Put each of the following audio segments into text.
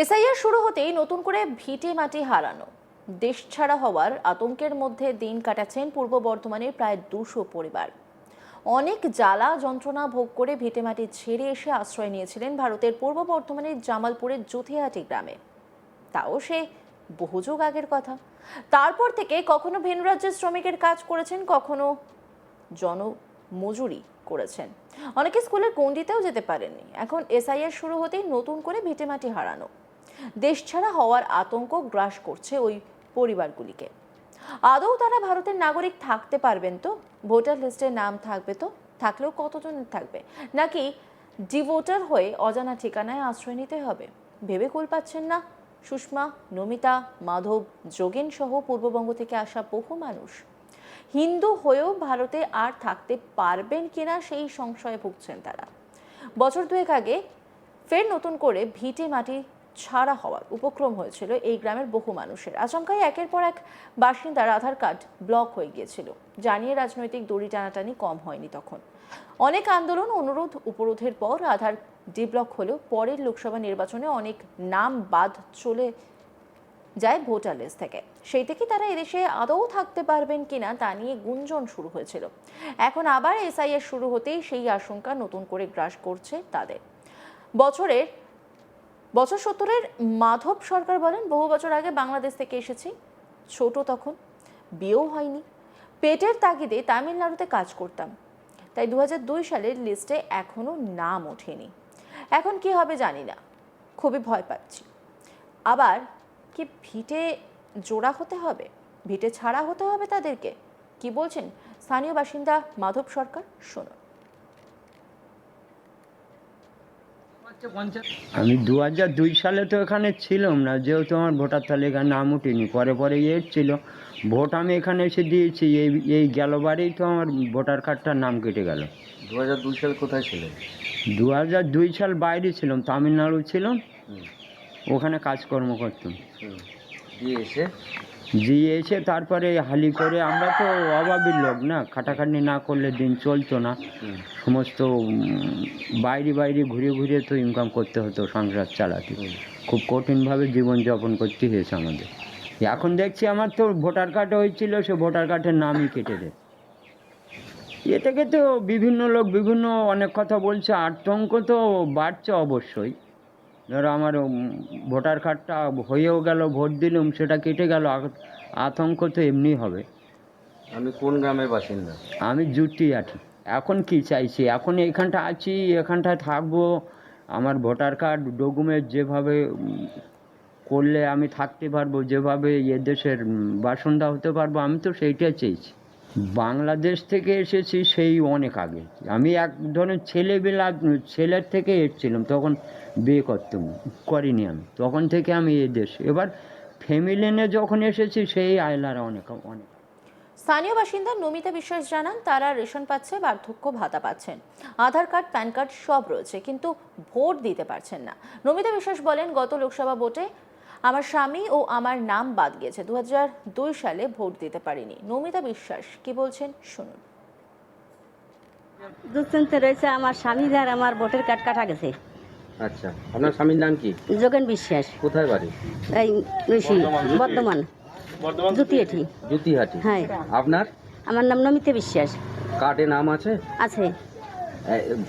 SIR শুরু হতেই নতুন করে ভিটে মাটি হারানো। দেশ ছাড়া হওয়ার আতঙ্কের মধ্যে দিন কাটাচ্ছেন পূর্ব বর্ধমানের প্রায় দুশো পরিবার। অনেক জ্বালা যন্ত্রণা ভোগ করে ভিটেমাটি ছেড়ে এসে আশ্রয় নিয়েছিলেন ভারতের পূর্ব বর্ধমানের জামালপুরের জুথিয়াটি গ্রামে। তাও সে বহুযুগ আগের কথা। তারপর থেকে কখনো ভিন রাজ্যের শ্রমিকের কাজ করেছেন, কখনো জন মজুরি করেছেন। অনেকে স্কুলের গণ্ডিতেও যেতে পারেননি। এখন এসআইআর শুরু হতেই নতুন করে ভিটেমাটি হারানো। দেশ ছাড়া হওয়ার আতঙ্ক গ্রাস করছে ওই পরিবারগুলিকে। আদৌ তারা ভারতের নাগরিক থাকতে পারবেন তো? ভোটার লিস্টে নাম থাকবে তো? থাকলেও কতজনের থাকবে? নাকি ডিভোটার হয়ে অজানা ঠিকানায় আশ্রয় নিতে হবে? ভেবে কুল পাচ্ছেন না। সুষমা, নমিতা, মাধব, যোগেন সহ পূর্ববঙ্গ থেকে আসা বহু মানুষ। হিন্দু হয়েও ভারতে আর থাকতে পারবেন কিনা সেই সংশয়ে ভুগছেন তারা। বছর দুয়েক আগে ফের নতুন করে ভিটে মাটি ছাড়া হওয়ার উপক্রম হয়েছিল এই গ্রামের বহু মানুষের। আচমকায় একের পর এক বাসিন্দার আধার কার্ড ব্লক হয়ে গিয়েছিল। জানিয়ে রাজনৈতিক দড়ি টানাটানি কম হয়নি তখন। অনেক আন্দোলন, অনুরোধ, উপরোধের পর আধার ডিব্লক হলেও পরের লোকসভা নির্বাচনে অনেক নাম বাদ চলে যায় ভোটার লিস্ট থেকে। সেই থেকে তারা এদেশে আদৌ থাকতে পারবেন কিনা তা নিয়ে গুঞ্জন শুরু হয়েছিল। এখন আবার এসআইএর শুরু হতেই সেই আশঙ্কা নতুন করে গ্রাস করছে তাদের। বছরের বছর সত্তরের মাধব সরকার বলেন, বহু বছর আগে বাংলাদেশ থেকে এসেছি। ছোট তখন, বিয়েও হয়নি। পেটের তাগিদে তামিলনাড়ুতে কাজ করতাম। তাই দু হাজার দুই সালের লিস্টে এখনও নাম ওঠেনি। এখন কি হবে জানি না। খুবই ভয় পাচ্ছি। আবার কি ভিটে জোড়া হতে হবে? ভিটে ছাড়া হতে হবে তাদেরকে? কি বলছেন স্থানীয় বাসিন্দা মাধব সরকার? শুনুন। আমি দু হাজার দুই সালে তো এখানে ছিলাম না যেহেতু আমার ভোটার তালিকায় নাম উঠিনি পরে পরে এসেছিল ভোট আমি এখানে এসে দিয়েছি এই এই গেল বারেই তো আমার ভোটার কার্ডটার নাম কেটে গেল। দু হাজার দুই সালে কোথায় ছিলেন? দু হাজার দুই সাল বাইরে ছিলাম তামিলনাড়ু ছিলাম। ওখানে কাজকর্ম করতাম। দিয়ে এসে দিয়ে এসে তারপরে হালি করে আমরা তো অভাবীর লোক না খাটাখাটনি না করলে দিন চলতো না। সমস্ত বাইরে বাইরে ঘুরে ঘুরে তো ইনকাম করতে হতো সংসার চালাতে। খুব কঠিনভাবে জীবনযাপন করতে হয়েছে আমাদের। এখন দেখছি আমার তো ভোটার কার্ড হয়েছিল সে ভোটার কার্ডের নামই কেটে দেয়। এ থেকে তো বিভিন্ন লোক বিভিন্ন অনেক কথা বলছে আতঙ্ক তো বাড়ছে অবশ্যই। ধরো আমার ভোটার কার্ডটা হয়েও গেল ভোট দিলুম সেটা কেটে গেল আতঙ্ক তো এমনি হবে। আমি কোন গ্রামের বাসিন্দা? আমি জুটি আছি এখন কি চাইছি? এখন এখানটা আছি এখানটায় থাকব। আমার ভোটার কার্ড ডকুমেন্ট যেভাবে করলে আমি থাকতে পারব যেভাবে এ দেশের উম, বাসিন্দা হতে পারব আমি তো সেইটাই চেয়েছি বাংলাদেশ থেকে এসেছি সেই অনেক আগে। আমি এক ধরনের ছেলেবেলা ছেলের থেকে এসেছিলাম, তখন বিয়ে করতাম, করিনি আমি। তখন থেকে আমি এ দেশ। এবার ফ্যামিলি নিয়ে যখন এসেছি, সেই আয়লারা অনেক অনেক। স্থানীয় বাসিন্দা নমিতা বিশ্বাস জানান, তারা রেশন পাচ্ছে, বার্ধক্য ভাতা পাচ্ছেন। আধার কার্ড, প্যান কার্ড সব রয়েছে, কিন্তু ভোট দিতে পারছেন না। নমিতা বিশ্বাস বলেন, গত লোকসভা ভোটে আমার স্বামী ও আমার নাম বাদ গিয়েছে। দু দুই সালে ভোট দিতে পারিনি। নমিতা বিশ্বাস কি বলছেন? শুনুন। দুশ্চিন্তে রয়েছে আমার স্বামী আর আমার ভোটের কার্ড কাটা গেছে। আচ্ছা আপনার স্বামীর নাম কি? যোগেন বিশ্বাস। কোথায় বাড়ি? এই ঐশী, বর্ধমান। জুতিয়েঠি জ্যোতিহাটি হ্যাঁ। আপনার? আমার নাম নমিতা বিশ্বাস। কার্ডে নাম আছে? আছে।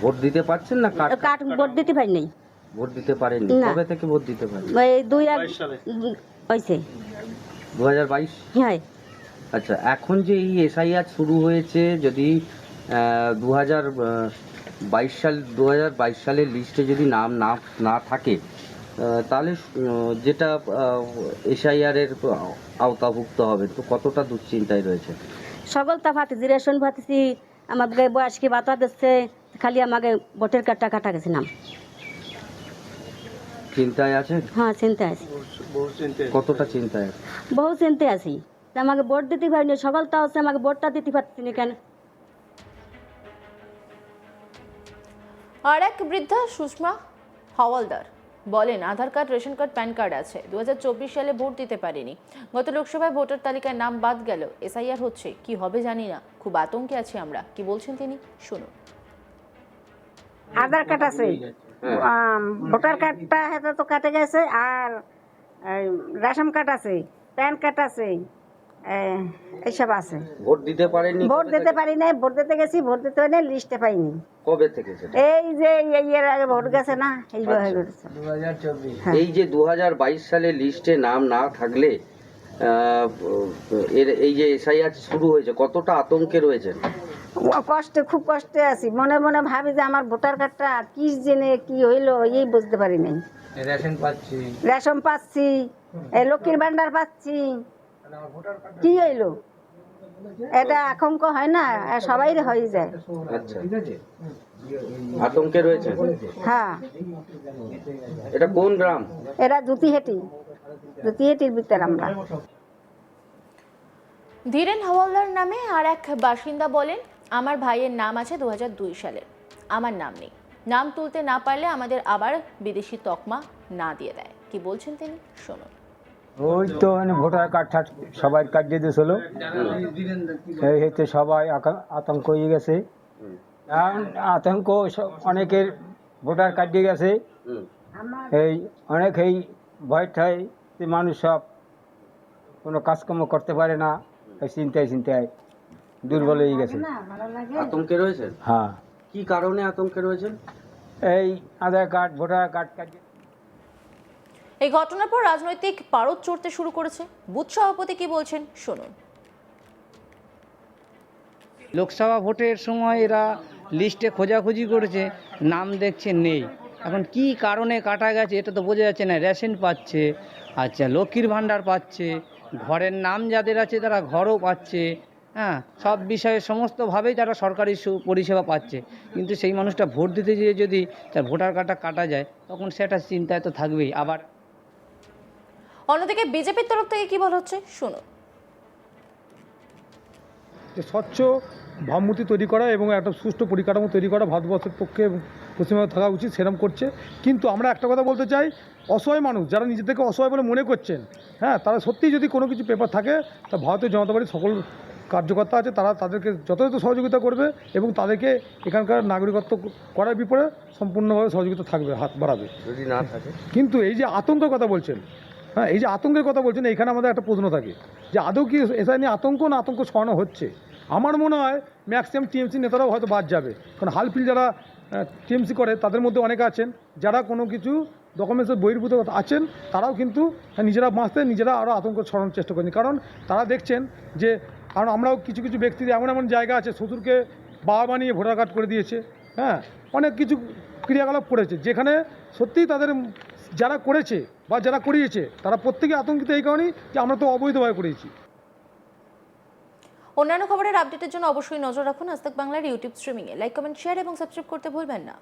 ভোট দিতে পারছেন না কার্ড? কার্ড ভোট দিতে পারি নাই ভোট দিতে পারেনি। না। কবে থেকে ভোট দিতে পারেন? ওই দুই এক হয়েছে দু হাজার বাইশ? হ্যাঁ। আচ্ছা এখন যে এই এসআইআর শুরু হয়েছে যদি দু হাজার বাইশ সাল দু হাজার বাইশ সালের লিস্টে যদি নাম না না থাকে আহ, তাহলে যেটা এসআইআর এর আওতাভুক্ত হবে তো কতটা দুশ্চিন্তায় রয়েছে? সকল তা ফাতেছি রেশন ফাতেছি আমাকে বয়স্কে বাতা দিচ্ছে খালি আমাকে ভোটের কার্ডটা কাটা গেছে নাম। চিন্তায় আছে? হ্যাঁ চিন্তা আছে। কতটা চিন্তায়? আছে? বহু চিন্তা আছি। আমাকে ভোট দিতে পারিনি সকল তা হচ্ছে আমাকে ভোটটা দিতে পারছি না কেন? আর এক বৃদ্ধা সুষমা হাওয়ালদার বলেন Aadhaar card ration card PAN card আছে। দু হাজার চব্বিশ সালে ভোট দিতে পারিনি। গত লোকসভায় ভোটার তালিকায় নাম বাদ গেল। এসআইআর হচ্ছে কি হবে জানি না। খুব আতঙ্কে আছি আমরা। কি বলছেন তিনি? শুনুন। আধার কার্ড আছে। ভোটার কার্ডটা হাতে তো কাটে গেছে আর রেশন কার্ড আছে প্যান কার্ড আছে এইসব আছে। ভোট দিতে পারেননি ভোট দিতে পারি নাই ভোট দিতে গেছি ভোট দিতে পারি লিস্টে পাইনি। কবে থেকে এই যে এই এর আগে ভোট গেছে না এই হয়ে গেছে। হ্যাঁ। এই যে দু হাজার বাইশ সালে লিস্টে নাম না থাকলে আহ, এর এই যে এসআইআর শুরু হয়েছে কতটা আতঙ্কে রয়েছেন? ও কষ্টে খুব কষ্টে আছি। মনে মনে ভাবি যে আমার ভোটার কার্ডটা কি জেনে কি হইল এই বুঝতে পারি নাই। রেশন পাচ্ছি। রেশন পাচ্ছি এই লক্ষ্মীর ভান্ডার পাচ্ছি। কি হইল? এটা আতঙ্ক হয় না সবাই হয়ে যায়। আচ্ছা। আতঙ্কে রয়েছে? হ্যাঁ। এটা কোন গ্রাম? এরা জুতি হেঁটি জুতি হেঁটির ভিতরে আমরা। ধীরেন হাওয়ালদার নামে আর এক বাসিন্দা বলেন আমার ভাইয়ের নাম আছে দু সালে। আমার নাম নেই। নাম তুলতে না পারলে আমাদের আবার বিদেশি তকমা না দিয়ে দেয়। কি বলছেন তিনি? শুনুন। ওই তো মানে ভোটার কার্ড ঠাট সবাই কার্ড দিয়ে দিয়েছিল। এই হইতে সবাই আতঙ্ক হয়ে গেছে। আতঙ্ক অনেকের ভোটার কার্ড দিয়ে গেছে। এই অনেক এই ভয় ঠায় মানুষ সব কোনো কাজকর্ম করতে পারে না। চিন্তায় চিন্তায়। দুর্বল হয়ে গেছে। আতঙ্কে রয়েছেন? হ্যাঁ। কি কারণে আতঙ্কে রয়েছেন? এই Aadhaar card voter card card. এই ঘটনার পর রাজনৈতিক পারদ চড়তে শুরু করেছে। বুথ সভাপতি কি বলছেন শুনুন। লোকসভা ভোটের সময় এরা লিস্টে খোঁজাখুঁজি করেছে নাম দেখছে নেই। এখন কি কারণে কাটা গেছে এটা তো বোঝা যাচ্ছে না। রেশন পাচ্ছে আচ্ছা লক্ষ্মীর ভাণ্ডার পাচ্ছে ঘরের নাম যাদের আছে তারা ঘরও পাচ্ছে। হ্যাঁ সব বিষয়ে সমস্তভাবেই তারা সরকারি সু- পরিষেবা পাচ্ছে। কিন্তু সেই মানুষটা ভোট দিতে গিয়ে যদি তার ভোটার কার্ডটা কাটা যায় তখন সেটা চিন্তায় তো থাকবেই। আবার অন্যদিকে বিজেপির তরফ থেকে কি বলা হচ্ছে? শুনুন। যে স্বচ্ছ ভাবমূর্তি তৈরি করা এবং একটা সুষ্ঠু পরিকাঠামো তৈরি করা ভারতবর্ষের পক্ষে পশ্চিমবঙ্গে থাকা উচিত সেরকম করছে। কিন্তু আমরা একটা কথা বলতে চাই অসহায় মানুষ যারা নিজেদেরকে অসহায় বলে মনে করছেন হ্যাঁ তারা সত্যিই যদি কোনো কিছু পেপার থাকে তা ভারতীয় জনতা পার্টির সকল কার্যকর্তা আছে তারা তাদেরকে যথাযথ সহযোগিতা করবে এবং তাদেরকে এখানকার নাগরিকত্ব করার বিপরে সম্পূর্ণভাবে সহযোগিতা থাকবে হাত বাড়াবে। যদি না থাকে? কিন্তু এই যে আতঙ্কের কথা বলছেন হ্যাঁ এই যে আতঙ্কের কথা বলছেন এখানে আমাদের একটা প্রশ্ন থাকে যে আদৌ কি এটা নিয়ে আতঙ্ক না আতঙ্ক ছড়ানো হচ্ছে? আমার মনে হয় ম্যাক্সিমাম টিএমসি নেতারাও হয়তো বাদ যাবে কারণ হালফিল যারা টিএমসি করে তাদের মধ্যে অনেকে আছেন যারা কোনো কিছু ডকুমেন্টসের বহির্ভূত আছেন তারাও কিন্তু নিজেরা বাঁচতে নিজেরা আরও আতঙ্ক ছড়ানোর চেষ্টা করেন কারণ তারা দেখছেন যে কারণ আমরাও কিছু কিছু ব্যক্তিদের এমন এমন জায়গা আছে, শ্বশুরকে বাবা বানিয়ে ভোটার কার্ড করে দিয়েছে হ্যাঁ? অনেক কিছু ক্রিয়াকলাপ করেছে, যেখানে সত্যিই তাদের যারা করেছে বা যারা করিয়েছে, তারা প্রত্যেকে আতঙ্কিত এই কারণেই যে আমরা তো অবৈধভাবে করিয়েছি অন্যান্য খবরের আপডেটের জন্য অবশ্যই নজর রাখুন আজ বাংলার ইউটিউব স্ট্রিমিংয়ে লাইক কমেন্ট শেয়ার এবং সাবস্ক্রাইব করতে ভুলবেন না।